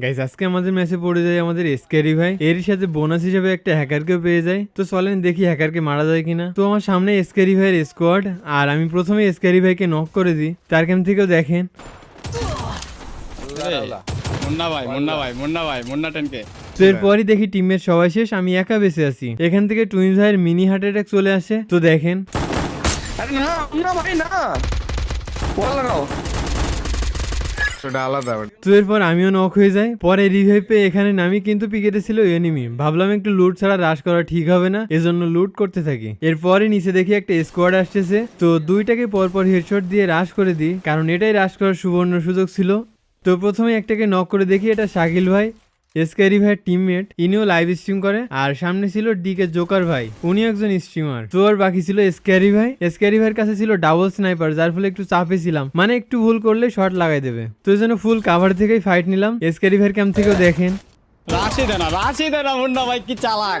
Guys আজকে আমাদের ম্যাচে পড়ে যায় আমাদের এসকেরি ভাই। এর সাথে বোনাস হিসেবে একটা হ্যাকারকে পেয়ে যায়। তো চলেন দেখি হ্যাকারকে মারা যায় কিনা। তো আমার সামনে এসকেরি ভাইয়ের স্কোয়াড আর আমি প্রথমে এসকেরি ভাইকে নক করে দিই। তার ক্যাম্প থেকেও দেখেন। মুন্না ভাই মুন্না ভাই মুন্না ভাই মুন্না টেনকে। তো এরপরই দেখি টিমের সবাই শেষ আমি একা বেঁচে আছি। এখান থেকে টুইন ভাইয়ের মিনি হার্ট অ্যাটাক চলে আসে। তো দেখেন। আরে না না ভাই না। লাগাও। আলাদা তো এরপর আমিও নক হয়ে যাই। পরে রিভাইভ পেয়ে এখানে নামি কিন্তু পিকেটে ছিল এনিমি ভাবলাম একটু লুট ছাড়া রাশ করা ঠিক হবে না, এজন্য লুট করতে থাকি। এরপরে নিচে দেখি একটা স্কোয়াড আসতেছে। তো দুইটাকে পরপর হেডশট দিয়ে রাশ করে দিই, কারণ এটাই রাশ করার সুবর্ণ সুযোগ ছিল। তো প্রথমে একটাকে নক করে দেখি, এটা শাকিল ভাই। এসকারি ভাইয়ের টিমমেট ইনিও লাইভ স্ট্রিম করে আর সামনে ছিল ডিকে জোকার ভাই উনিও একজন স্ট্রিমার তো আর বাকি ছিল এসকারি ভাই। এসকারি ভাইয়ের কাছে ছিল ডাবল স্নাইপার যার ফলে একটু চাপে ছিলাম। মানে একটু ভুল করলে শট লাগাই দেবে। তো জন্য ফুল কাভার থেকেই ফাইট নিলাম। এসকারি ভাইয়ের ক্যাম্প থেকেও দেখেন। ভাই কি চালাক।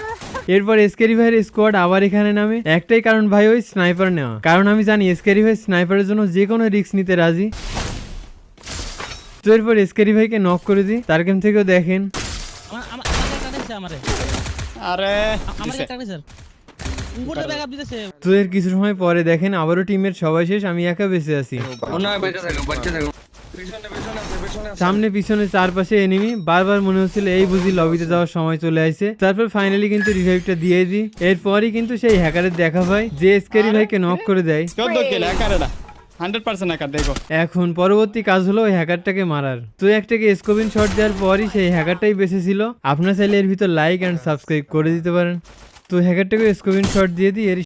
এরপর এসকেরি ভাইয়ের স্কোয়াড আবার এখানে নামে। একটাই কারণ ভাই ওই স্নাইপার নেওয়া। কারণ আমি জানি এসকেরি ভাই স্নাইপারের জন্য যে কোনো রিস্ক নিতে রাজি। তো এরপর এসকেরি ভাইকে নক করে দিই। তার ক্যাম্প থেকেও দেখেন। আরে তো এর কিছু সময় পরে দেখেন আবারও টিমের সবাই শেষ আমি একা বেঁচে আছি। না বেঁচে থাকো বেঁচে থাকো। পিছনে পিছনে আছে পিছনে আছে। সামনে পিছনে চারপাশে এনিমি বারবার মনে হচ্ছিল এই বুঝি লবিতে যাওয়ার সময় চলে আসছে তারপর ফাইনালি কিন্তু রিভাইভটা দিয়ে দিই। এরপরই কিন্তু সেই হ্যাকারের দেখা হয় যে এসকেরি ভাইকে নক করে দেয়। হান্ড্রেড পার্সেন্ট একার দেখো। এখন পরবর্তী কাজ হলো ওই হ্যাকারটাকে মারার। তো একটাকে স্কোপিন শট দেওয়ার পরই সেই হ্যাকারটাই বেঁচে ছিল। আপনার চাইলে এর ভিতর লাইক অ্যান্ড সাবস্ক্রাইব করে দিতে পারেন। তো হ্যাকারটাকে স্কোপিন শট দিয়ে দিই এর